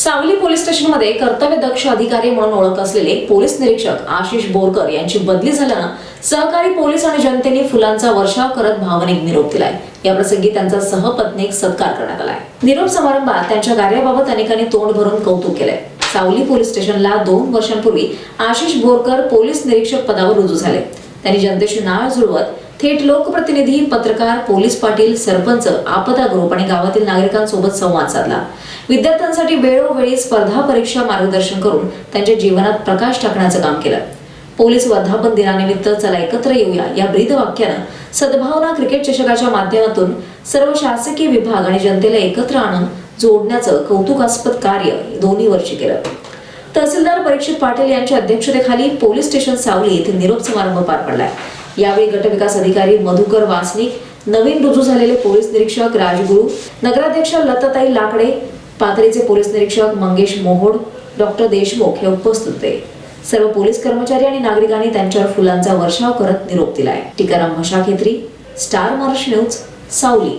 सावली पोलीस स्टेशनमध्ये कर्तव्यदक्ष अधिकारी म्हणून ओळख असलेले पोलीस निरीक्षक आशिष बोरकर यांची बदली झाल्यानं सहकारी पोलीस आणि जनतेने फुलांचा वर्षाव करत भावनिक निरोप दिलाय. या प्रसंगी त्यांचा सहपत्नीक सत्कार करण्यात आलाय. निरोप समारंभात त्यांच्या कार्याबाबत अनेकांनी तोंड भरून कौतुक केलंय. सावली पोलीस स्टेशनला दोन वर्षांपूर्वी आशिष बोरकर पोलीस निरीक्षक पदावर रुजू झाले. त्यांनी जनतेशी नाळ जुळवत थेट लोकप्रतिनिधी पत्रकार पोलीस पाटील सरपंच आपदा ग्रुप आणि गावातील नागरिकांसोबत संवाद साधला. विद्यार्थ्यांसाठी वेळोवेळी स्पर्धा परीक्षा मार्गदर्शन करून त्यांच्या जीवनात प्रकाश टाकण्याचं काम केलं. पोलीस वर्धापन दिनानिमित्त चला एकत्र येऊया या ब्रीद वाक्यानं सद्भावना क्रिकेट चषकाच्या माध्यमातून सर्व शासकीय विभाग आणि जनतेला एकत्र आणून जोडण्याचं कौतुकास्पद कार्य दोन्ही वर्षी केलं. तहसीलदार परीक्षित पाटील यांच्या अध्यक्षतेखाली पोलीस स्टेशन सावली येथे निरोप समारंभ पार पडलाय. यावेळी गटविकास अधिकारी मधुकर वासनिक नवीन रुजू झालेले पोलीस निरीक्षक राजगुरू नगराध्यक्ष लताताई लाकडे पाथरीचे पोलीस निरीक्षक मंगेश मोहोड डॉक्टर देशमुख हे उपस्थित होते. सर्व पोलीस कर्मचारी आणि नागरिकांनी त्यांच्यावर फुलांचा वर्षाव करत निरोप दिलाय. Tikaram Mashakhetri star Maharashtra news Savli.